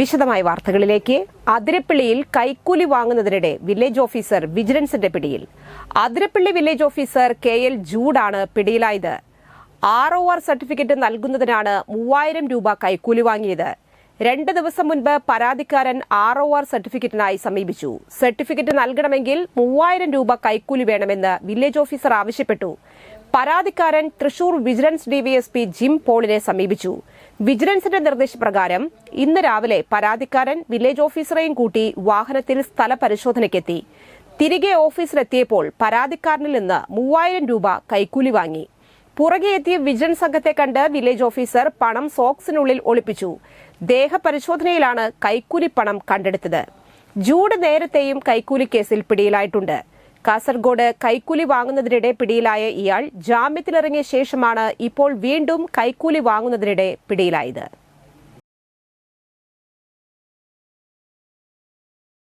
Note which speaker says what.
Speaker 1: വിശദമായ വാർത്തകളിലേക്ക്. അതിരപ്പള്ളിയിൽ കൈക്കൂലി വാങ്ങുന്നതിനിടെ വില്ലേജ് ഓഫീസർ വിജിലൻസിന്റെ പിടിയിൽ. Athirappilly village officer K L ജൂഡാണ് പിടിയിലായത്. ആർ ഒ ആർ സർട്ടിഫിക്കറ്റ് നൽകുന്നതിനാണ് മൂവായിരം രൂപ കൈക്കൂലി വാങ്ങിയത്. രണ്ട് ദിവസം മുൻപ് പരാതിക്കാരൻ ആർ ഒ ആർ സർട്ടിഫിക്കറ്റിനായി സമീപിച്ചു. സർട്ടിഫിക്കറ്റ് നൽകണമെങ്കിൽ മൂവായിരം രൂപ കൈക്കൂലി വേണമെന്ന് വില്ലേജ് ഓഫീസർ ആവശ്യപ്പെട്ടു. പരാതിക്കാരൻ തൃശൂർ വിജിലൻസ് ഡിവൈഎസ്പി ജിം പോളിനെ സമീപിച്ചു. വിജിലൻസിന്റെ നിർദ്ദേശപ്രകാരം ഇന്ന് രാവിലെ പരാതിക്കാരൻ വില്ലേജ് ഓഫീസറെയും കൂട്ടി വാഹനത്തിൽ സ്ഥല പരിശോധനയ്ക്കെത്തി തിരികെ ഓഫീസിലെത്തിയപ്പോൾ പരാതിക്കാരനിൽ നിന്ന് മൂവായിരം രൂപ കൈക്കൂലി വാങ്ങി. പുറകെ എത്തിയ വിജൻ സംഘത്തെ കണ്ട് വില്ലേജ് ഓഫീസർ പണം സോക്സിനുള്ളിൽ ഒളിപ്പിച്ചു. ദേഹപരിശോധനയിലാണ് കൈക്കൂലി പണം കണ്ടെടുത്തത്. ജൂഡ് നേരത്തെയും കൈക്കൂലി കേസിൽ പിടിയിലായിട്ടുണ്ട്. കാസർഗോഡ് കൈക്കൂലി വാങ്ങുന്നതിനിടെ പിടിയിലായ ഇയാൾ ജാമ്യത്തിലിറങ്ങിയ ശേഷമാണ് ഇപ്പോൾ വീണ്ടും കൈക്കൂലി വാങ്ങുന്നതിനിടെ പിടിയിലായത്.